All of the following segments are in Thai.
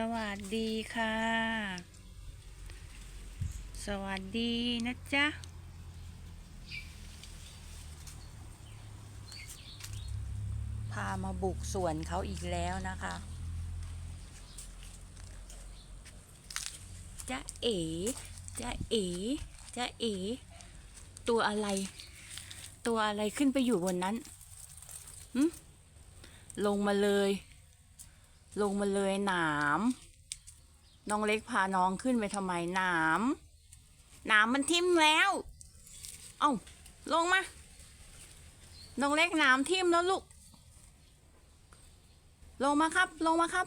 สวัสดีค่ะ สวัสดีนะจ๊ะ พามาบุกสวนเขาอีกแล้วนะคะจ๊ะเอ๋จ๊ะเอ๋จ๊ะเอ๋ตัวอะไร ตัวอะไรขึ้นไปอยู่บนนั้นหึลงมาเลย ลงมาเลยหนามน้องเล็กพาน้องขึ้นไปทำไมหนามหนามมันทิ่มแล้ว เอ้าลงมาน้องเล็กหนามทิ่มแล้วลูก ลงมาครับ ลงมาครับ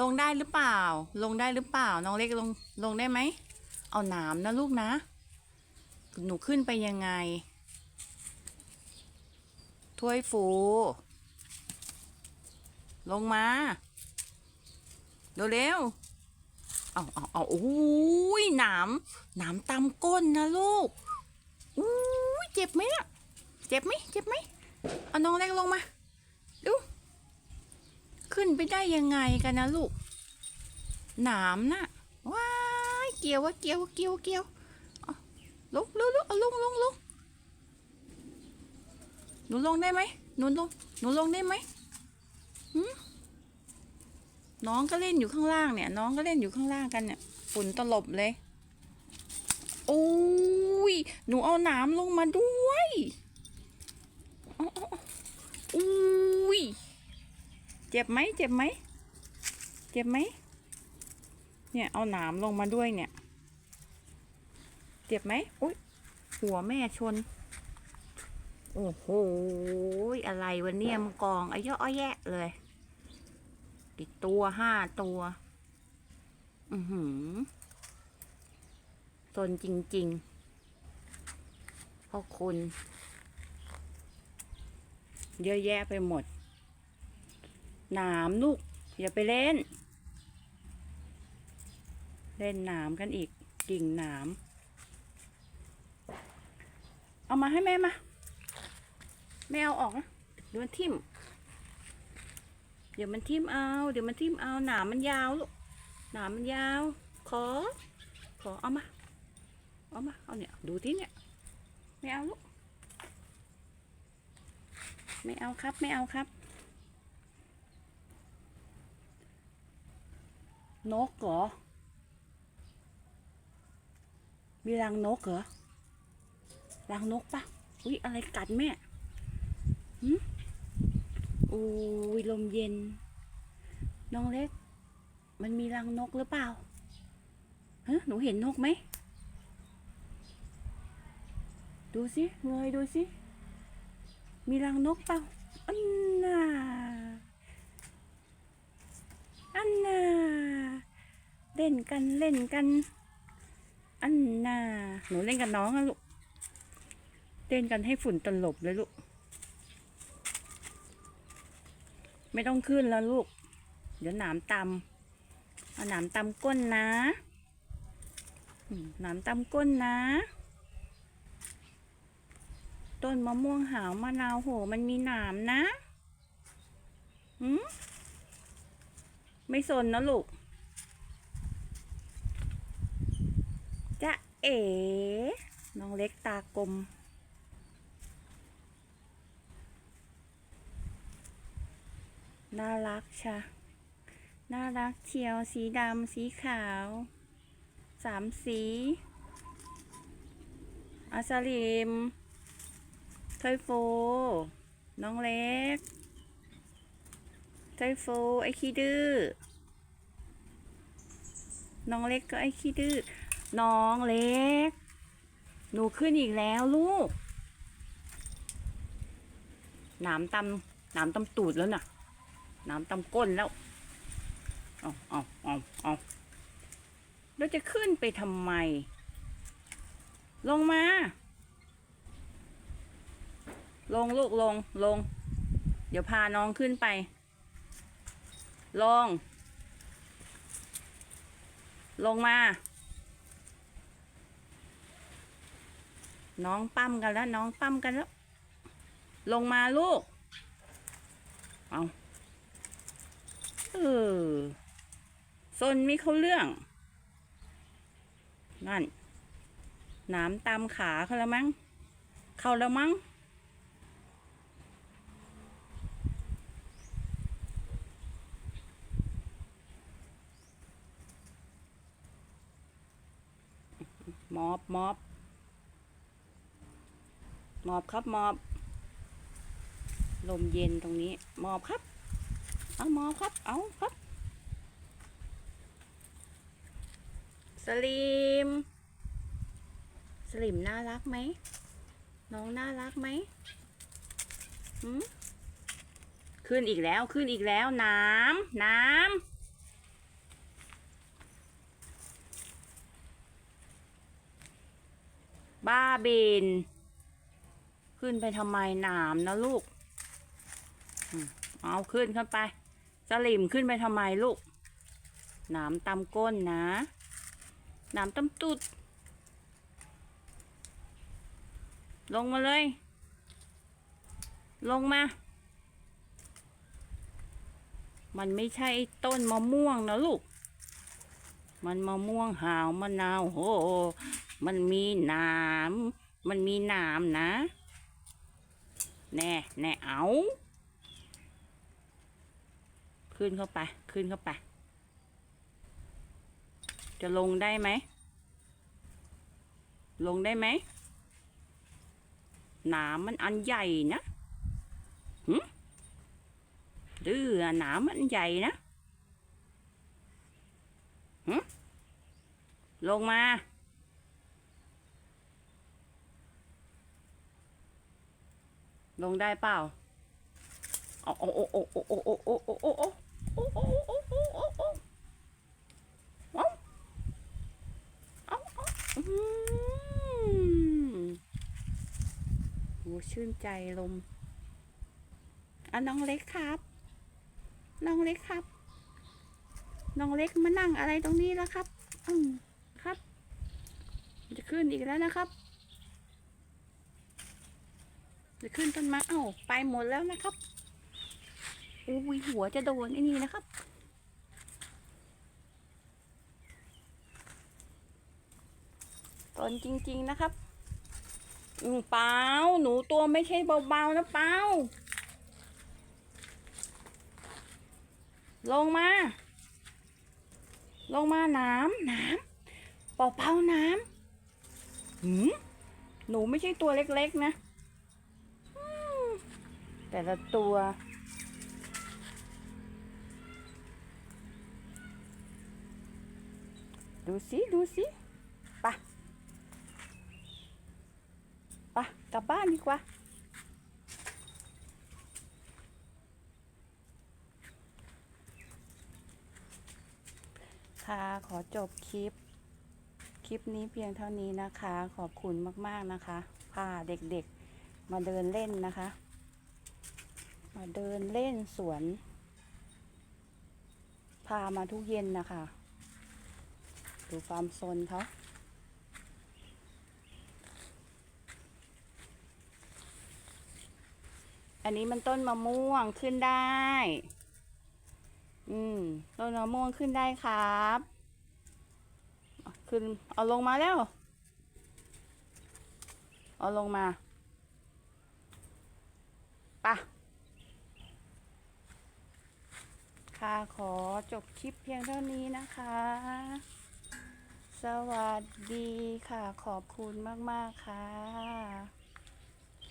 ลงได้หรือเปล่า ลงได้หรือเปล่า น้องเล็กลงลงได้ไหม เอาหนามนะลูกนะ หนูขึ้นไปยังไง ถ้วยฟู ลงมาเร็วๆเอาเอาเอาโอ้ยหนามหนามตำก้นนะลูกอู้ยเจ็บไหมเนี่ยเจ็บไหมเจ็บไหมเอาน้องเล็กลงมา ดู ขึ้นไปได้ยังไงกันนะลูก หนามน่ะว้ายเกี่ยววะเกี่ยวเกี่ยวเกี่ยวลงลุกลุกเอาลงลงลงหนูลงได้ไหมหนูลงหนูลงได้ไหม น้องก็เล่นอยู่ข้างล่างเนี่ย น้องก็เล่นอยู่ข้างล่างกันเนี่ยฝุ่นตลบเลยโอ้ยหนูเอาหนามลงมาด้วยอุ้ยเจ็บไหมเจ็บไหมเจ็บไหมเนี่ยเอาหนามลงมาด้วยเนี่ย เจ็บไหมอุ้ยหัวแม่ชน โอ้โหอะไรวันนี้มังกองอายุอ้อยแยะเลยี่ตัวห้าตัว อือหือตนจริงๆพ่อคุณ เยอะแยะไปหมด หนามลูก อย่าไปเล่น เล่นหนามกันอีกกิ่งหนาม เอามาให้แม่มาไม่เอาออกนะเดี๋ยวมันทิ่ม เดี๋ยวมันทิ่มเอา เดี๋ยวมันทิ่มเอา หนามมันยาวลูก หนามมันยาว ขอ ขอ เอามา เอามา เอาเนี่ย ดูที่เนี่ย ไม่เอาลูก ไม่เอาครับ ไม่เอาครับ นกเหรอ มีรังนกเหรอ รังนกปะ อุ๊ย อะไรกัดแม่หืม อุ้ยลมเย็น น้องเล็ก มันมีรังนกหรือเปล่าฮะหนูเห็นนกไหม ดูสิเงยดูสิ มีรังนกเปล่า อันน่าอันน่าเล่นกันเล่นกัน อันน่าหนูเล่นกับน้องอะลูก เล่นกันให้ฝุ่นตลบเลยลูก ไม่ต้องขึ้นแล้วลูก เดี๋ยวหนามตำเอาหนามตำก้นนะหนามตำก้นนะ ต้นมะม่วงหาวมะนาวโห มันมีหนามนะหืมไม่สนนะลูกจะเอ๋น้องเล็กตากลม น่ารักชะน่ารักเชียว สีดำ สีขาว สามสีอาสลิมเทยโฟน้องเล็กเทยโฟไอขี้ดื้อ น้องเล็กก็ไอขี้ดื้อ น้องเล็ก หนูขึ้นอีกแล้วลูก หนามตำหนามตำตูดแล้วน่ะ น้ำตำก้นแล้วเอาเอาเอาเอาแล้วจะขึ้นไปทำไม ลงมา ลงลูกลงลง เดี๋ยวพาน้องขึ้นไป ลง ลงมา น้องปั้มกันแล้ว น้องปั้มกันแล้ว ลงมาลูก เอา เออซนมีเขาเรื่อง นั่น น้ำตามขาเขาแล้วมั้ง เขาแล้วมั้ง มอบมอบมอบครับมอบ ลมเย็นตรงนี้ มอบครับ เอามอครับ เอาครับ สลิม สลิมน่ารักไหม น้องน่ารักไหมหขึ้นอีกแล้ว ขึ้นอีกแล้ว น้ำ น้ำบ้าบิน ขึ้นไปทำไมน้ำนะลูก เอาขึ้นขึ้นไปะลิมขึ้นไปทำไมลูก หนามตำก้นนะ หนามตำตุด ลงมาเลย ลงมา มันไม่ใช่ต้นมะม่วงนะลูก มันมะม่วงหาวมะนาวโห มันมีน้ำมันมีน้ำนะ แน่ แน่เอา ขึ้นเข้าไป ขึ้นเข้าไป จะลงได้ไหม ลงได้ไหมหนามมันอันใหญ่นะหืมดื้อหนามมันใหญ่นะหืมลงมา ลงได้เปล่าโอ้โอ้โอ้โอ้โอ้โอ้โอ้โอ้ โอ้ชื่นใจลมอะน้องเล็กครับ น้องเล็กครับ น้องเล็กมานั่งอะไรตรงนี้แล้วครับ อืมครับ จะขึ้นอีกแล้วนะครับ จะขึ้นต้นไม้เอ้าไปหมดแล้วนะครับ อุ้ยหัวจะโดนไอ้นี่นะครับตนจริง ๆนะครับอืมเปล่าหนูตัวไม่ใช่เบาๆนะเปล่าลงมา ลงมาน้ำน้ำเปล่าๆน้ำหืมหนูไม่ใช่ตัวเล็กๆนะแต่ละตัว ดูสิ ดูสิปะปะกลับบ้านดีกว่า ค่ะ ขอจบคลิป คลิปนี้เพียงเท่านี้นะคะ ขอบคุณมาก ๆ นะคะ พาเด็กๆ มาเดินเล่นนะคะ มาเดินเล่นสวน พามาทุกเย็นนะคะ ดูความซนเขาอันนี้มันต้นมะม่วงขึ้นได้ อืม ต้นมะม่วงขึ้นได้ครับ ขึ้น เอาลงมาแล้ว เอาลงมาปะค่ะขอจบคลิปเพียงเท่านี้นะคะ สวัสดีค่ะ ขอบคุณมาก ๆ ค่ะ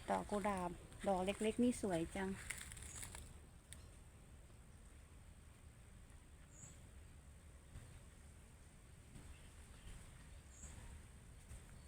ดอกกุหลาบ ดอกเล็ก ๆ นี่สวยจัง